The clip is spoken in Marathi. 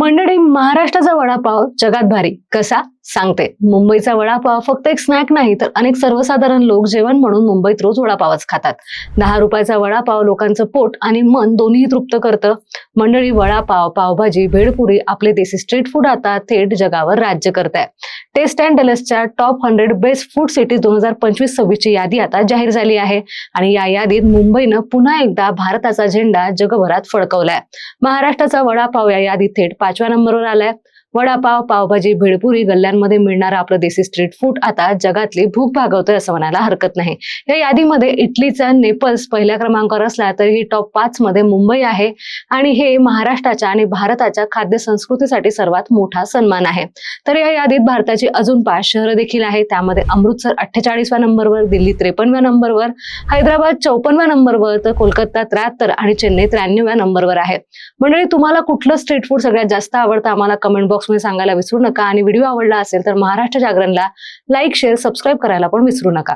मंडळी महाराष्ट्राचा वडापाव जगात भारी. कसा? सांगते. मुंबईचा वडापाव फक्त एक स्नॅक नाही तर अनेक सर्वसाधारण लोक जेवण म्हणून मुंबईत रोज वडापावच खातात. दहा रुपयाचा वडापाव लोकांचं पोट आणि मन दोन्ही तृप्त करतं. मंडळी वडापाव पावभाजी भेळपुरी आपले देसी स्ट्रीट फूड आता थेट जगावर राज्य करत आहे taste and डेलसच्या top hundred best food cities दोन हजार पंचवीस सव्वीसची यादी आता जाहीर झाली आहे. आणि या यादीत मुंबईनं पुन्हा एकदा भारताचा झेंडा जगभरात फडकवलाय. महाराष्ट्राचा वडापाव या यादीत थेट पाचव्या नंबरवर आलाय. वडापाव पावभाजी भेळपुरी गल्ल्यांमध्ये मिळणारं आपलं देसी स्ट्रीट फूड आता जगातली भूक भागवतोय असं म्हणायला हरकत नाही. या यादीमध्ये इटलीचा नेपल्स पहिल्या क्रमांकावर असला तरीही टॉप पाच मध्ये मुंबई आहे आणि हे महाराष्ट्राच्या आणि भारताच्या खाद्य संस्कृतीसाठी सर्वात मोठा सन्मान आहे. तर या यादीत भारताची अजून पाच शहरं देखील आहेत. त्यामध्ये अमृतसर अठ्ठेचाळीसव्या नंबरवर दिल्ली त्रेपन्नव्या नंबरवर हैदराबाद चौपन्नव्या नंबरवर तर कोलकाता त्र्याहत्तर आणि चेन्नई त्र्याण्णव्या नंबरवर आहे. मंडळी तुम्हाला कुठलं स्ट्रीट फूड सगळ्यात जास्त आवडतं? आम्हाला कमेंट बॉक्समध्ये सांगायला विसरू नका. आणि व्हिडिओ आवडला असेल तर महाराष्ट्र जागरणला लाईक शेअर सबस्क्राईब करायला पण विसरू नका.